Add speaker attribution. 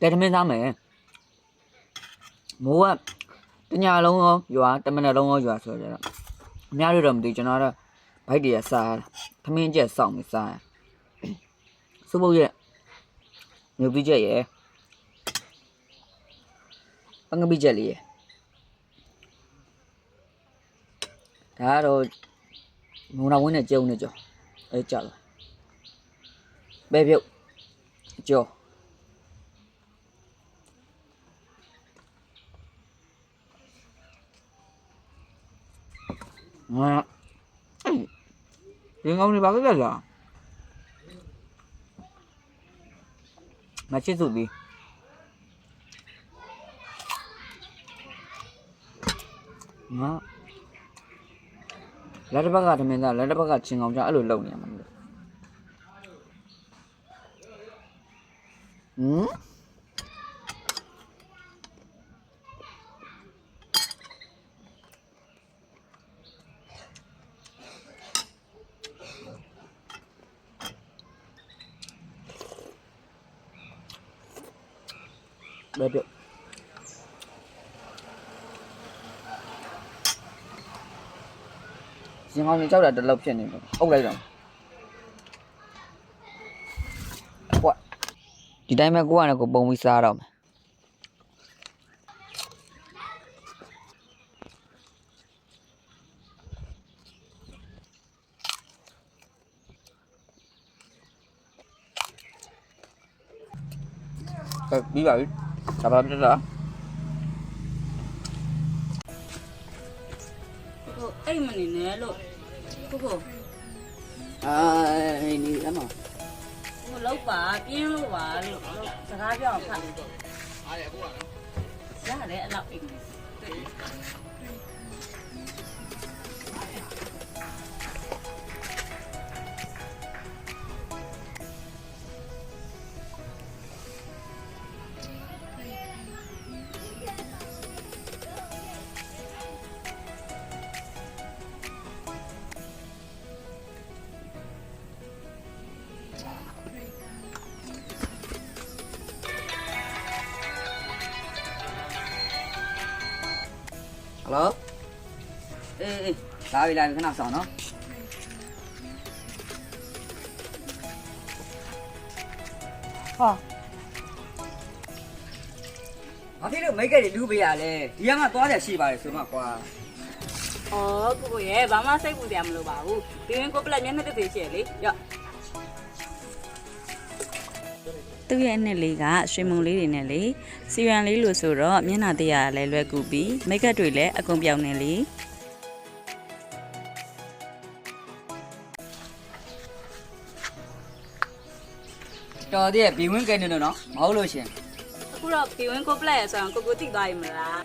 Speaker 1: တဲသမင်းသားမယ်မိုးကတညာလုံးရောရွာတမနက်လုံးရောရွာဆိုတော့အများတို့တော့မသိကျွန်တော်ကတော့ဘိုက်တရစားရတာသမင်းကျက်စောင့်ပြီးစားရစုပုတ်ရဲ့မြုပ်ပြီးချက်ရဲ့ပငပိချက်လေးရဲ့ဒါကတော့ငုံတော်ဝင်းနဲ့ကျုံနေကြောအဲကြောက်လာပဲပြုတ်ကြော ငါဒီကောင်နေပါကြလားမချစ်စုပြီငါလက်တစ်ဘက်ကတမင်သားလက်တစ်ဘက်ကချင်းကောင်ကြအဲ့လိုလုပ်နေရမှာမလို့ဟမ် ဘယ်ပြုတ်ချင်းကောင်ကြီးကြောက်တာတလောက်ဖြစ်နေတယ်အုပ်လိုက်တော့ကွက်ဒီတိုင်းပဲကိုကလည်းကိုပုံပြီးစားတော့မယ်ကဲပြီးပါပြီ ဒါပါပြတ်တာ
Speaker 2: ဟုတ်အိတ်မနေနဲ့လို့ကိုကို
Speaker 1: အာနေအမ
Speaker 2: ဟိုလောက်ပါပြင်းလို့ပါလို့စကားပြောအောင်ဖတ်အားရကိုကရတယ်အဲ့လောက်အိတ်နေ
Speaker 1: ဟယ်လိုအေးအေးလာပြီလာပြီခဏဆောင်နော်ဟာဘာဖြစ်လို့မိတ်ကလေးလူပေးရလဲဒီကမှသွားတယ်ရှိပါတယ်ဆိုမှကွာ
Speaker 2: ဩကိုကိုရဲ့ဘာမှစိတ်ပူစရာမလိုပါဘူးဒီရင်ကိုပလက်မျက်နှာတစ်သေးရှိရလေရော့
Speaker 3: သူ့ရဲ့နှစ်လေးကရွှေမုံလေးတွေနဲ့လေစီရန်လေးလို့ဆိုတော့မျက်နှာသေးရလည်းလွယ်ကူပြီးမိတ်ကပ်တွေလည်းအကုန်ပြောင်းနေလေ
Speaker 1: တော်သေးရဲ့ဘီဝင်းကဲနေလို့နော်မဟုတ်လို့ရှင်
Speaker 2: အခုတော့ဒီရင်ကိုပလက်ရဆိုရင်ကိုကိုတိသွားပြီမလား